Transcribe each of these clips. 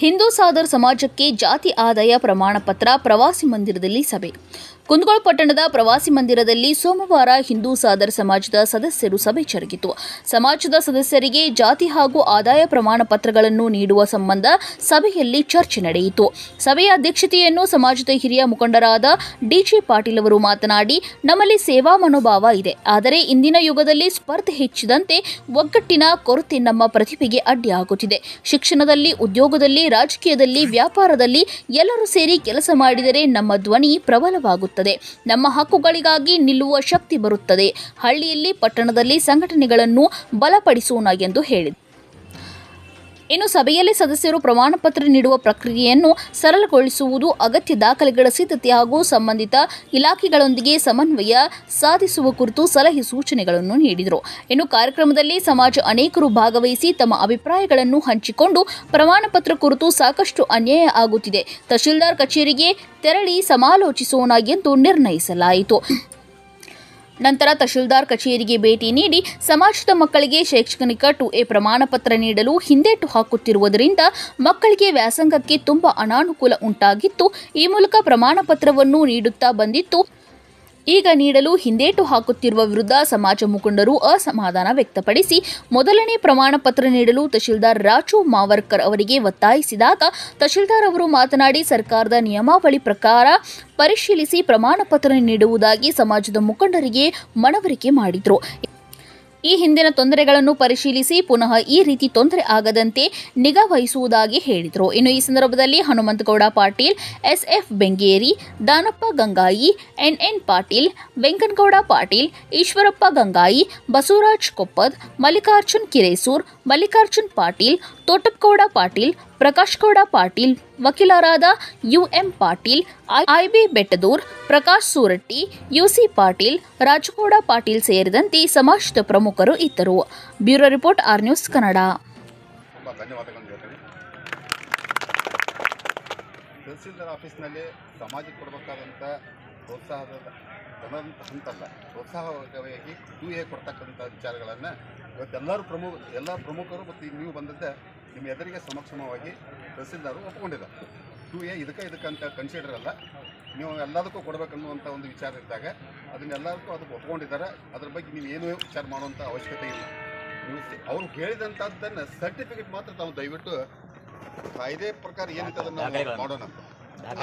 ಹಿಂದೂ ಸಾದರ್ ಸಮಾಜಕ್ಕೆ ಜಾತಿ ಆದಾಯ ಪ್ರಮಾಣ ಪತ್ರ ಪ್ರವಾಸಿ ಮಂದಿರದಲ್ಲಿ ಸಭೆ. ಕುಂದಗೋಳ ಪಟ್ಟಣದ ಪ್ರವಾಸಿ ಮಂದಿರದಲ್ಲಿ ಸೋಮವಾರ ಹಿಂದೂ ಸಾದರ್ ಸಮಾಜದ ಸದಸ್ಯರು ಸಭೆ ಜರುಗಿತು. ಸಮಾಜದ ಸದಸ್ಯರಿಗೆ ಜಾತಿ ಹಾಗೂ ಆದಾಯ ಪ್ರಮಾಣ ಪತ್ರಗಳನ್ನು ನೀಡುವ ಸಂಬಂಧ ಸಭೆಯಲ್ಲಿ ಚರ್ಚೆ ನಡೆಯಿತು. ಸಭೆಯ ಅಧ್ಯಕ್ಷತೆಯನ್ನು ಸಮಾಜದ ಹಿರಿಯ ಮುಖಂಡರಾದ ಡಿಜೆ ಪಾಟೀಲ್ ಅವರು ಮಾತನಾಡಿ, ನಮ್ಮಲ್ಲಿ ಸೇವಾ ಮನೋಭಾವ ಇದೆ. ಆದರೆ ಇಂದಿನ ಯುಗದಲ್ಲಿ ಸ್ಪರ್ಧೆ ಹೆಚ್ಚಿದಂತೆ ಒಗ್ಗಟ್ಟಿನ ಕೊರತೆ ನಮ್ಮ ಪ್ರತಿಭೆಗೆ ಅಡ್ಡಿಯಾಗುತ್ತಿದೆ. ಶಿಕ್ಷಣದಲ್ಲಿ, ಉದ್ಯೋಗದಲ್ಲಿ ರಾಜಕೀಯದಲ್ಲಿ, ವ್ಯಾಪಾರದಲ್ಲಿ ಎಲ್ಲರೂ ಸೇರಿ ಕೆಲಸ ಮಾಡಿದರೆ ನಮ್ಮ ಧ್ವನಿ ಪ್ರಬಲವಾಗುತ್ತದೆ. ನಮ್ಮ ಹಕ್ಕುಗಳಿಗಾಗಿ ನಿಲ್ಲುವ ಶಕ್ತಿ ಬರುತ್ತದೆ. ಹಳ್ಳಿಯಲ್ಲಿ, ಪಟ್ಟಣದಲ್ಲಿ ಸಂಘಟನೆಗಳನ್ನು ಬಲಪಡಿಸೋಣ ಎಂದು ಹೇಳಿದರು. ಇನ್ನು ಸಭೆಯಲ್ಲಿ ಸದಸ್ಯರು ಪ್ರಮಾಣ ಪತ್ರ ನೀಡುವ ಪ್ರಕ್ರಿಯೆಯನ್ನು ಸರಳಗೊಳಿಸುವುದು ಅಗತ್ಯ ದಾಖಲೆಗಳ ಸಿದ್ಧತೆ ಹಾಗೂ ಸಂಬಂಧಿತ ಇಲಾಖೆಗಳೊಂದಿಗೆ ಸಮನ್ವಯ ಸಾಧಿಸುವ ಕುರಿತು ಸಲಹೆ ಸೂಚನೆಗಳನ್ನು ನೀಡಿದರು. ಇನ್ನು ಕಾರ್ಯಕ್ರಮದಲ್ಲಿ ಸಮಾಜ ಅನೇಕರು ಭಾಗವಹಿಸಿ ತಮ್ಮ ಅಭಿಪ್ರಾಯಗಳನ್ನು ಹಂಚಿಕೊಂಡು ಪ್ರಮಾಣ ಪತ್ರ ಕುರಿತು ಸಾಕಷ್ಟು ಅನ್ಯಾಯ ಆಗುತ್ತಿದೆ. ತಹಶೀಲ್ದಾರ್ ಕಚೇರಿಗೆ ತೆರಳಿ ಸಮಾಲೋಚಿಸೋಣ ಎಂದು ನಿರ್ಣಯಿಸಲಾಯಿತು. ನಂತರ ತಹಶೀಲ್ದಾರ್ ಕಚೇರಿಗೆ ಭೇಟಿ ನೀಡಿ ಸಮಾಜದ ಮಕ್ಕಳಿಗೆ ಶೈಕ್ಷಣಿಕ ಟು ಎ ಪ್ರಮಾಣ ಪತ್ರ ನೀಡಲು ಹಿಂದೇಟು ಹಾಕುತ್ತಿರುವುದರಿಂದ ಮಕ್ಕಳಿಗೆ ವ್ಯಾಸಂಗಕ್ಕೆ ತುಂಬಾ ಅನಾನುಕೂಲ ಉಂಟಾಗಿತ್ತು. ಈ ಮೂಲಕ ಪ್ರಮಾಣ ಪತ್ರವನ್ನು ನೀಡುತ್ತಾ ಬಂದಿತ್ತು. ಈಗ ನೀಡಲು ಹಿಂದೇಟು ಹಾಕುತ್ತಿರುವ ವಿರುದ್ಧ ಸಮಾಜ ಮುಖಂಡರು ಅಸಮಾಧಾನ ವ್ಯಕ್ತಪಡಿಸಿ, ಮೊದಲನೇ ಪ್ರಮಾಣ ಪತ್ರ ನೀಡಲು ತಹಶೀಲ್ದಾರ್ ರಾಜು ಮಾವರ್ಕರ್ ಅವರಿಗೆ ಒತ್ತಾಯಿಸಿದಾಗ ತಹಶೀಲ್ದಾರ್ ಅವರು ಮಾತನಾಡಿ, ಸರ್ಕಾರದ ನಿಯಮಾವಳಿ ಪ್ರಕಾರ ಪರಿಶೀಲಿಸಿ ಪ್ರಮಾಣ ಪತ್ರ ನೀಡುವುದಾಗಿ ಸಮಾಜದ ಮುಖಂಡರಿಗೆ ಮನವರಿಕೆ ಮಾಡಿದರು. ಈ ಹಿಂದಿನ ತೊಂದರೆಗಳನ್ನು ಪರಿಶೀಲಿಸಿ ಪುನಃ ಈ ರೀತಿ ತೊಂದರೆ ಆಗದಂತೆ ನಿಗಾ ವಹಿಸುವುದಾಗಿ ಹೇಳಿದರು. ಇನ್ನು ಈ ಸಂದರ್ಭದಲ್ಲಿ Hanumanthagowda Patil, S F Bengeri, Danappa Gangai, N N Patil Venkanagowda Patil, Eshwarappa Gangai, Basavaraj Koppad, Mallikarjun Kiresur, Mallikarjun Patil, Thotapgowda Patil Prakash Gowda Patil, ವಕೀಲರಾದ U M Patil, I B Bettadur, Prakash Suratti, U C Patil, Rajagouda Patil ಸೇರಿದಂತೆ ಸಮಾಜದ ಪ್ರಮುಖರು ಇದ್ದರು. Bureau report R news Kannada. Tahsildar ಆಫೀಸ್ನಲ್ಲಿ ಸಮಾಜಕ್ಕೆ ಕೊಡಬೇಕಾದಂಥ ಪ್ರೋತ್ಸಾಹದ ಧನ ಅಂತಲ್ಲ, ಪ್ರೋತ್ಸಾಹವಾಗಿ A ಕೊಡ್ತಕ್ಕಂಥ ವಿಚಾರಗಳನ್ನು ಇವತ್ತೆಲ್ಲರೂ ಪ್ರಮುಖ ಎಲ್ಲ ಪ್ರಮುಖರು ಮತ್ತು ನೀವು ಬಂದದ್ದೇ ನಿಮ್ಮ ಎದುರಿಗೆ ಸಮಕ್ಷಮವಾಗಿ ತಹಸೀಲ್ದಾರು ಒಪ್ಕೊಂಡಿದ್ದಾರೆ. ಟೂ ಎ ಇದಕ್ಕೆ ಇದಕ್ಕಂತ ಅಂತ ಕನ್ಸಿಡರ್ ಅಲ್ಲ. ನೀವು ಎಲ್ಲದಕ್ಕೂ ಕೊಡಬೇಕನ್ನುವಂಥ ಒಂದು ವಿಚಾರ ಇದ್ದಾಗ ಅದನ್ನೆಲ್ಲದಕ್ಕೂ ಅದಕ್ಕೆ ಒಪ್ಕೊಂಡಿದ್ದಾರೆ. ಅದ್ರ ಬಗ್ಗೆ ನೀವು ಏನೂ ವಿಚಾರ ಮಾಡುವಂಥ ಅವಶ್ಯಕತೆ ಇಲ್ಲ. ನೀವು ಅವ್ರು ಹೇಳಿದಂಥದ್ದನ್ನು ಸರ್ಟಿಫಿಕೇಟ್ ಮಾತ್ರ ತಾವು ದಯವಿಟ್ಟು ಕಾಯ್ದೆ ಪ್ರಕಾರ ಏನಿದೆ ಅದನ್ನು ಮಾಡೋಣ. ಅಂತ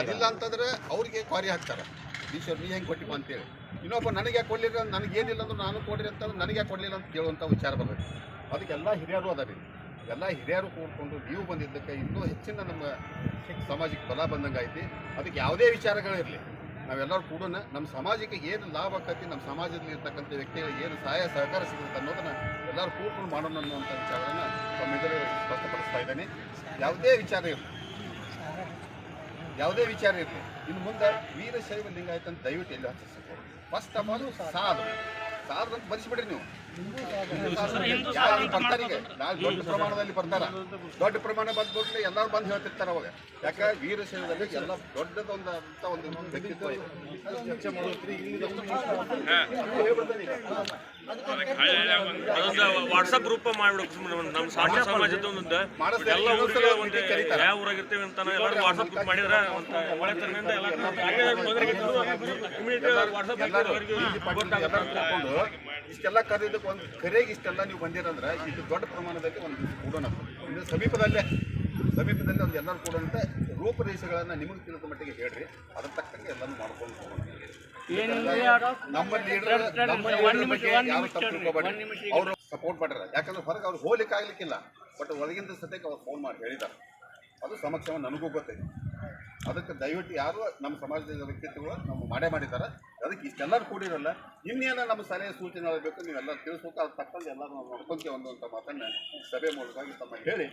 ಅದಿಲ್ಲ ಅಂತಂದ್ರೆ ಅವ್ರಿಗೆ ಕ್ವಾರಿ ಹಾಕ್ತಾರೆ. ಈಶ್ವರ್ ನೀ ಹೆಂಗೆ ಕೊಟ್ಟಿಪ್ಪ ಅಂತೇಳಿ. ಇನ್ನೊಬ್ಬ ನನಗೆ ಯಾಕೆ ಕೊಡಲಿಲ್ಲ? ನನಗೇನಿಲ್ಲ ಅಂದ್ರೆ ನಾನು ಕೊಡಿರಿ ಅಂತಂದ್ರೆ ನನಗೆ ಯಾಕೆ ಕೊಡಲಿಲ್ಲ ಅಂತ ಕೇಳುವಂಥ ವಿಚಾರ ಬರಬೇಕು ಅದಕ್ಕೆಲ್ಲ ಹಿರಿಯರು ಅದಾರಿ. ಎಲ್ಲ ಹಿರಿಯರು ಕೂಡ್ಕೊಂಡು ನೀವು ಬಂದಿದ್ದಕ್ಕೆ ಇನ್ನೂ ಹೆಚ್ಚಿನ ನಮ್ಮ ಸಮಾಜಕ್ಕೆ ಬಲ ಬಂದಂಗೆ ಐತಿ ಅದಕ್ಕೆ ಯಾವುದೇ ವಿಚಾರಗಳಿರಲಿ ನಾವೆಲ್ಲರೂ ಕೂಡ ನಮ್ಮ ಸಮಾಜಕ್ಕೆ ಏನು ಲಾಭ ಆಕತಿ, ನಮ್ಮ ಸಮಾಜದಲ್ಲಿ ಇರ್ತಕ್ಕಂಥ ವ್ಯಕ್ತಿಗಳಿಗೆ ಏನು ಸಹಾಯ, ಸಹಕಾರ ಸಿಗುತ್ತೆ ಅನ್ನೋದನ್ನ ಎಲ್ಲರೂ ಕೂಡ್ಕೊಂಡು ಮಾಡೋಣ ಅನ್ನುವಂಥ ವಿಚಾರವನ್ನು ಇದರಲ್ಲಿ ಸ್ಪಷ್ಟಪಡಿಸ್ತಾ ಇದ್ದೇನೆ. ಯಾವುದೇ ವಿಚಾರ ಇರಲಿ. ಯಾವುದೇ ವಿಚಾರ ಇರಲಿ. ಇನ್ನು ಮುಂದೆ ವೀರಶೈವ ಲಿಂಗಾಯತ ಅಂತ ದಯವಿಟ್ಟು ಎಲ್ಲಿ ಹಚ್ಚಿಸ್ಬೋದು ಫಸ್ಟ್ ಆಫ್ ಆಲ್ ಸಾಧು. ಸಾಧು ಅಂತ ಬರೆಸ್ಬಿಡ್ರಿ ನೀವು. ದೊಡ್ಡ ಪ್ರಮಾಣದಲ್ಲಿ ಬರ್ತಾರ. ದೊಡ್ಡ ಪ್ರಮಾಣ ಬಂದ್ಬಿಟ್ಟು ಎಲ್ಲರೂ ಬಂದು ಹೇಳ್ತಿರ್ತಾರೆ ಅವಾಗ. ಯಾಕೆ ವೀರಶೈವದಲ್ಲಿ ಎಲ್ಲ ದೊಡ್ಡದೊಂದು ಅಂತ ಒಂದು ವ್ಯಕ್ತಿತ್ವ ಇದೆ. ವಾಟ್ಸಪ್ ಗ್ರೂಪ್ ಮಾಡ್ಬಿಡಕ್ ನಮ್ಮ ಸಾಮಾನ್ಯ ಸಮಾಜದ ಒಂದೊಂದು. ಮಾಡಿಸ್ತಾರೆ. ಎಲ್ಲ ಊರಿಗೆ ಒಂದು ಮೀಟಿಂಗ್ ಕರೀತಾರೆ. ಯಾವ ಊರಾಗಿರ್ತೀವಿ ಅಂತ ಎಲ್ಲರೂ ವಾಟ್ಸಪ್ ಗ್ರೂಪ್ ಮಾಡಿದ್ರೆ ಒಂದು ಎಲ್ಲ ವಾಟ್ಸಪ್ ಇಷ್ಟೆಲ್ಲ ಒಂದು ಕರೆಗೆ ಇಷ್ಟೆಲ್ಲ ನೀವು ಬಂದಿರಂದ್ರೆ ಇದು ದೊಡ್ಡ ಪ್ರಮಾಣದಲ್ಲಿ ಒಂದು ಕೂಡೋಣ. ಇದು ಸಮೀಪದಲ್ಲೇ ಸಮೀಪದಲ್ಲಿ ಒಂದು ಎಲ್ಲರೂ ಕೂಡಂತೆ ರೂಪರೇಷೆಗಳನ್ನು ನಿಮಗೆ ತಿಳಿದ ಮಟ್ಟಿಗೆ ಹೇಳ್ರಿ. ಅದ್ರ ತಕ್ಕಂಗೆ ಎಲ್ಲನೂ ಮಾಡ್ಕೊಂಡು ನಮ್ಮ ಲೀಡರ್ ನಮ್ಮ ಬಗ್ಗೆ ಯಾರು ತಪ್ಪು ಅವರು ಸಪೋರ್ಟ್ ಮಾಡ್ಯಾರ. ಯಾಕಂದ್ರೆ ಹೊರಗೆ ಅವ್ರು ಹೋಗ್ಲಿಕ್ಕೆ ಆಗ್ಲಿಕ್ಕಿಲ್ಲ ಬಟ್ ಒಳಗಿಂದ ಸದ್ಯಕ್ಕೆ ಅವ್ರು ಫೋನ್ ಮಾಡಿ ಹೇಳಿದ್ದಾರೆ. ಅದು ಸಮಕ್ಷ ನನಗೂ ಗೊತ್ತೈತೆ ಅದಕ್ಕೆ ದಯವಿಟ್ಟು ಯಾರು ನಮ್ಮ ಸಮಾಜದ ವ್ಯಕ್ತಿತ್ವಗಳು ನಮ್ಮ ಮಾಡೇ ಮಾಡಿದ್ದಾರೆ. ಅದಕ್ಕೆ ಇಷ್ಟೆಲ್ಲರೂ ಕೂಡಿರಲ್ಲ. ಇನ್ನೇನು ನಮ್ಮ ಸಲಹೆ ಸೂಚನೆಗಳು ಬೇಕು, ನೀವೆಲ್ಲ ತಿಳಿಸ್ಬೇಕು. ಅದು ತಕ್ಕಂತೆ ಎಲ್ಲರೂ ನಾವು ನೋಡ್ಕೊಂತೀವಿ ಅನ್ನುವಂಥ ಮಾತನ್ನು ಸಭೆ ಮೂಲಕವಾಗಿ ತಮ್ಮ ಹೇಳಿ.